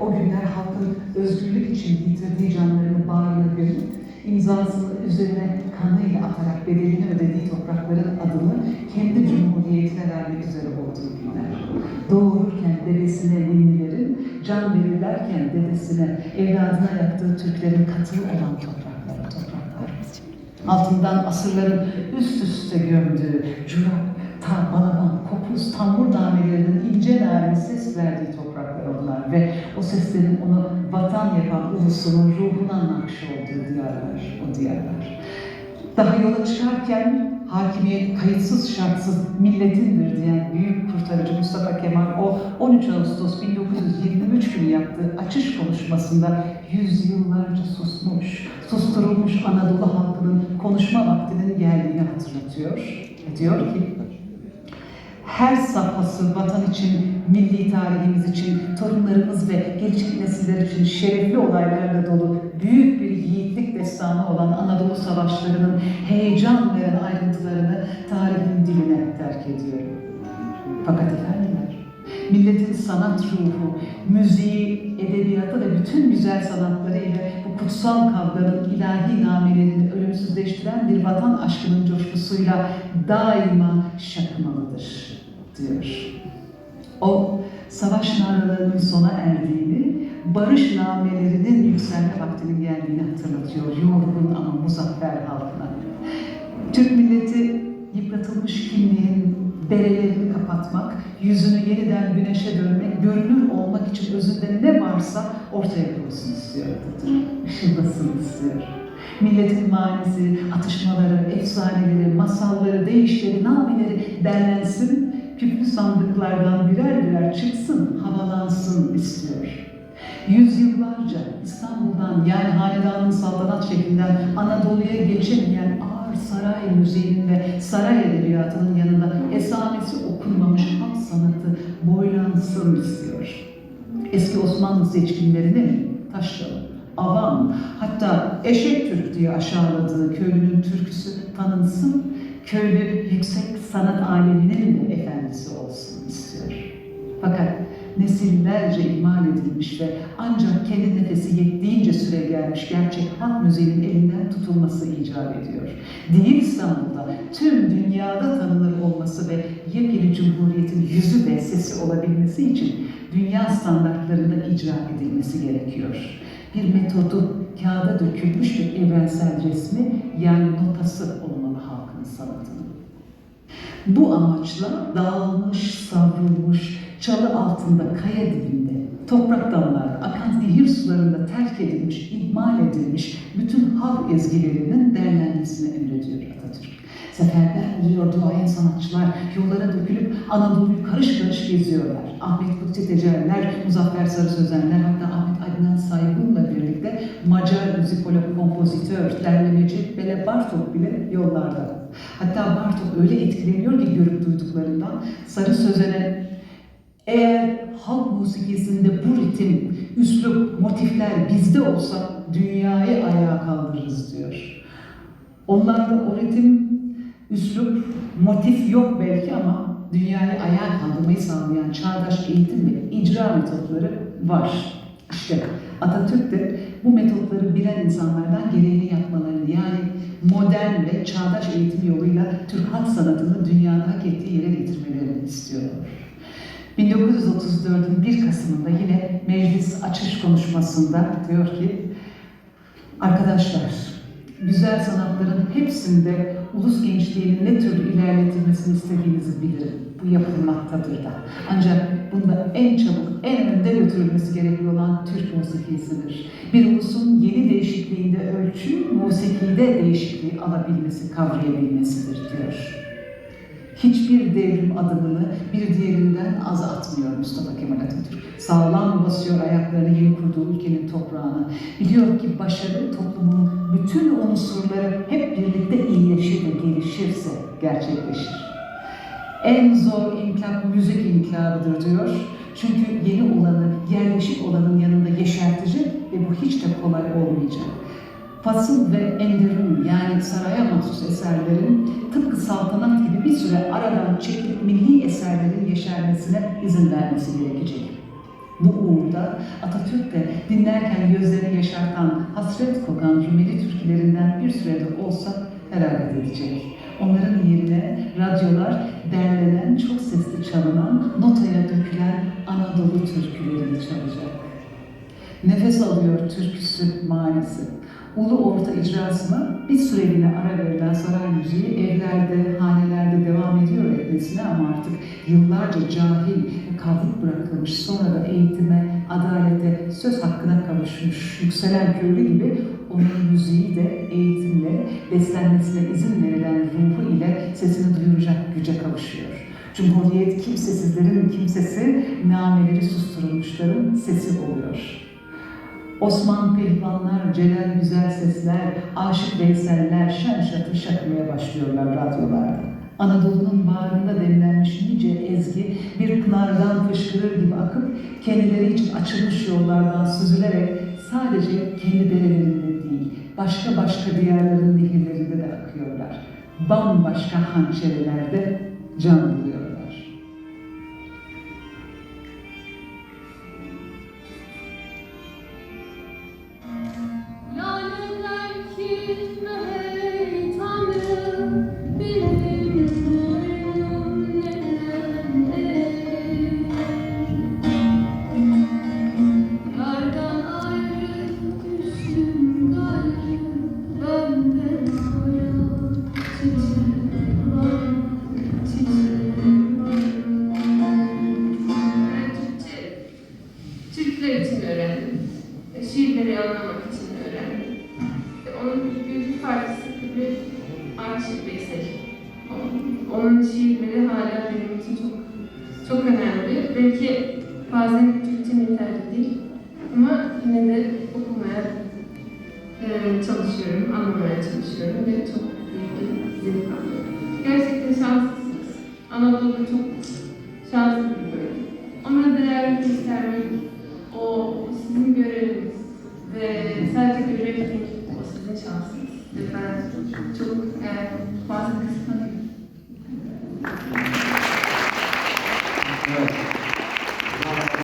O günler halkın özgürlük için yitirdiği canlarını bağrına gömüp imzasını üzerine kanıyla atarak bedelini ödediği toprakların adını kendi cumhuriyetine vermek üzere olduğu günler. Doğururken dedesine ninnilerin, can verirlerken dedesine, evladına yaktığı Türklerin katılı olan topraklar, o topraklar. Altından asırların üst üste gömdüğü curak, ta, balaban, kopuz, tambur namelerinin ince nare ses verdiği topraklar onlar ve o seslerin onu vatan yapan ulusunun ruhuna nakş olduğu diyarlar, o diyarlar. Daha yola çıkarken hakimiyet kayıtsız şartsız milletindir diyen büyük kurtarıcı Mustafa Kemal o 13 Ağustos 1923 günü yaptığı açış konuşmasında yüzyıllarca susmuş, susturulmuş Anadolu halkının konuşma vaktinin geldiğini hatırlatıyor. Diyor ki, her safhası vatan için, milli tarihimiz için, torunlarımız ve gelecek nesiller için şerefli olaylarla dolu büyük bir yiğitlik destanı olan Anadolu savaşlarının heyecan veren ayrıntılarını tarihin diline terk ediyorum. Fakat efendiler, milletin sanat ruhu, müziği, edebiyatı ve bütün güzel sanatları ile bu kutsal kavganın ilahi namelerini ölümsüzleştiren bir vatan aşkının coşkusuyla daima şakmalıdır diyor. O savaş naralarının sona erdiğini, barış namelerinin yükselme vaktinin geldiğini hatırlatıyor yorgun ama muzaffer halkına. Türk milleti yıpratılmış kimliğin berelerini kapatmak, yüzünü yeniden güneşe dönmek, görünür olmak için özünde ne varsa ortaya koysun istiyor Atatürk. Işıldasın istiyor. Milletin manisi, atışmaları, efsaneleri, masalları, deyişleri, nameleri derlensin, küplü sandıklardan birer birer çıksın, havalansın istiyor. Yüzyıllarca İstanbul'dan yani hanedanın saltanat şeklinden Anadolu'ya geçemeyen müziğinin ve saray edebiyatının yanında esamesi okunmamış halk sanatı boylansın istiyor. Eski Osmanlı seçkinlerine mi? Taşralı, avam, hatta eşek Türk diye aşağıladığı köylünün türküsü tanınsın, köylü yüksek sanat aleminin de efendisi olsun istiyor. Fakat nesillerce imal edilmiş ve ancak kendi nefesi yettiğince süre gelmiş gerçek halk müziğinin elinden tutulması icap ediyor. Değil İstanbul'da, tüm dünyada tanınır olması ve yepyeni cumhuriyetin yüzü ve sesi olabilmesi için dünya standartlarında icra edilmesi gerekiyor. Bir metodu, kağıda dökülmüş bir evrensel resmi yani notası olmalı halkın sanatının. Bu amaçla dağılmış, savrulmuş, çalı altında, kaya dibinde, toprak damlarda, akan nehir sularında terk edilmiş, ihmal edilmiş bütün halk ezgilerinin derlenmesini emrediyor Atatürk. Seferber oluyor duayen sanatçılar, yollara dökülüp Anadolu'yu karış karış geziyorlar. Ahmet Kutsi Tecerler, Muzaffer Sarı Sözenler, hatta Ahmet Adnan Saygun'la birlikte Macar müzikolog, kompozitör, derlemeci Bele Bartok bile yollarda. Hatta Bartok öyle etkileniyor ki görüp duyduklarından Sarı Sözen'e eğer halk musikisinde bu ritim, üslup, motifler bizde olsa dünyayı ayağa kaldırırız diyor. Onlarda o ritim, üslup, motif yok belki ama dünyayı ayağa kaldırmayı sağlayan çağdaş eğitim ve icra metotları var. İşte Atatürk de bu metotları bilen insanlardan gereğini yapmalarını yani modern ve çağdaş eğitim yoluyla Türk halk sanatını dünyada hak ettiği yere getirmelerini istiyor. 1934'ün 1 Kasım'ında yine meclis açış konuşmasında diyor ki Arkadaşlar, güzel sanatların hepsinde ulus gençliğinin ne türlü ilerletilmesini istediğinizi bilirim. Bu yapılmaktadır da. Ancak bunda en çabuk, en önde götürülmesi gerekli olan Türk musikisidir. Bir ulusun yeni değişikliğinde ölçü, musikide değişikliği alabilmesi, kavrayabilmesidir diyor. Hiçbir devrim adımını bir diğerinden az atmıyor Mustafa Kemal Atatürk. Sağlam basıyor ayaklarını yeni kurduğu ülkenin toprağına. Biliyor ki başarı toplumun bütün unsurları hep birlikte iyileşir ve gelişirse gerçekleşir. En zor inkılap müzik inkılabıdır diyor. Çünkü yeni olanı, yerleşik olanın yanında yeşertecek ve bu hiç de kolay olmayacak. Fasıl ve enderun yani saraya mahsus eserlerin tıpkı saltanat gibi bir süre aradan çekilip milli eserlerin yeşermesine izin vermesi gerekecek. Bu uğurda Atatürk de dinlerken gözlerini yaşartan, hasret kokan Rumeli türkülerinden bir sürede olsa herhalde edecek. Onların yerine radyolar derlenen, çok sesli çalınan, notaya dökülen Anadolu türkülerini çalacak. Nefes alıyor türküsü manisi. Ulu orta icrasına bir süreliğine ara verilen saray müziği evlerde, hanelerde devam ediyor etmesine ama artık yıllarca cahil ve kavruk bırakılmış sonra da eğitime, adalete, söz hakkına kavuşmuş yükselen köylü gibi onun müziği de eğitimle, beslenmesine izin verilen sesini duyuracak güce kavuşuyor. Cumhuriyet kimsesizlerin kimsesi, nameleri susturulmuşların sesi oluyor. Osman pehlivanlar, Celal güzel sesler, Aşık Veyseller şen şakmaya başlıyorlar radyolarda. Anadolu'nun bağrında demlenmiş nice ezgi bir pınardan fışkırır gibi akıp kendileri için açılmış yollardan süzülerek sadece kendi derelerinde değil, başka başka diyarların nehirlerinde de akıyorlar. Bambaşka hançerelerde can buluyorlar. olmak için öğrendim. İşte onun bir ifadesi gibi Akşir Beysel. Onun şiirleri hala benim için çok çok önemli. Belki bazen Türkçe yeterli değil ama yine de okumaya e, çalışıyorum, anlamaya çalışıyorum ve çok büyük bir zevk alıyorum. Gerçekten şanslısınız. Anadolu'da çok şanslı bir bölüm. Ona değer göstermek, o sizin göreviniz böyle bir basınca çalsın. Lütfen çok yani, bazen kısıtlanıyor.